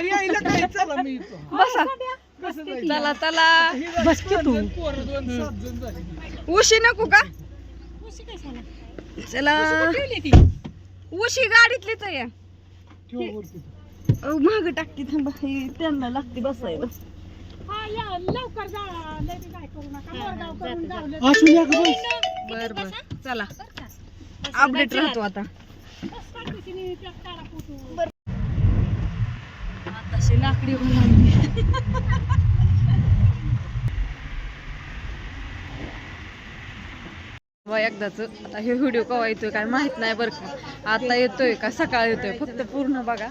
यायला काय चला मी येतो बसा कसं जायचं? चला चला ही झाली बस की तू जण, पोरं दोन, सात जण झाली. उशी नको का चला उशी गाडीतलीच आहे ठेव वरती. महाग टाकते थांबा हे त्यांना लागते बसायला असू द्या गं बस. बर बर चला अपडेट राहतो आता आताशी लाकडी एकदाच आता हे व्हिडिओ केव्हा येतोय काय माहीत नाही बरं का. आता येतोय का? सकाळ येतोय. फक्त पूर्ण बघा.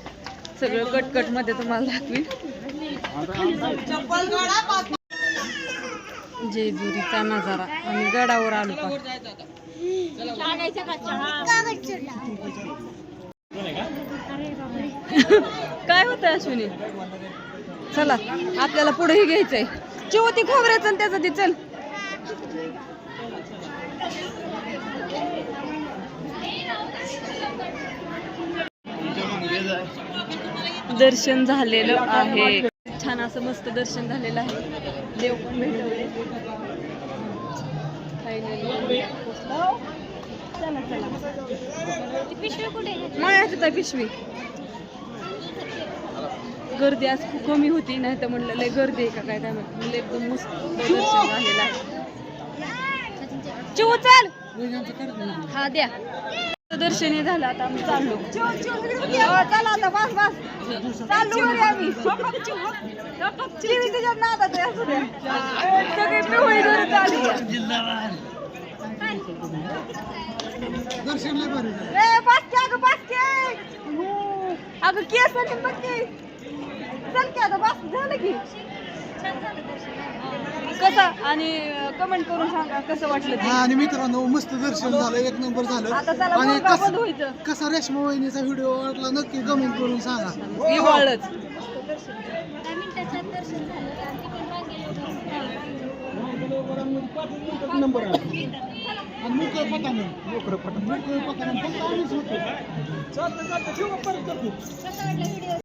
सगळं कटकटमध्ये तुम्हाला दाखवीन. जेजुरीचा नजारा. आणि गडावर आलो का होतं अश्विनी? चला आपल्याला पुढेही घ्यायचंय. चिवती खोबऱ्याचं त्याचं ती चल. दर्शन झालेलं आहे. छान असं मस्त दर्शन झालेलं आहे. देव पण भेटवले फायनली चला चला. पिशवी. गर्दी आज खूप कमी होती नाही तर म्हणलं लय गर्दी आहे का काय काय. म्हणलं एकदम मस्त दर्शन झालेलं आहे. चिव चल! हा द्या. दर्शनी झालं आता आम्ही चाललो. हो, चला आता बस बस. चाललो आम्ही. नादात सगळे पिवळी दर्शन लय. ए अगं पाचके अगं केस बघ की. चल की आता बस झालं की. कसं? आणि कमेंट करून सांगा कसं वाटलं हा, आणि मित्रांनो मस्त दर्शन झालं एक नंबर झालं. आता आणि कस- बंद व्हायचं कसा रेशमा वहिनीचा व्हिडिओ वाटला नक्की कमेंट करून सांगा. मोकळं मोकळं मोकळं फक्त आम्हीच होतो. करतो.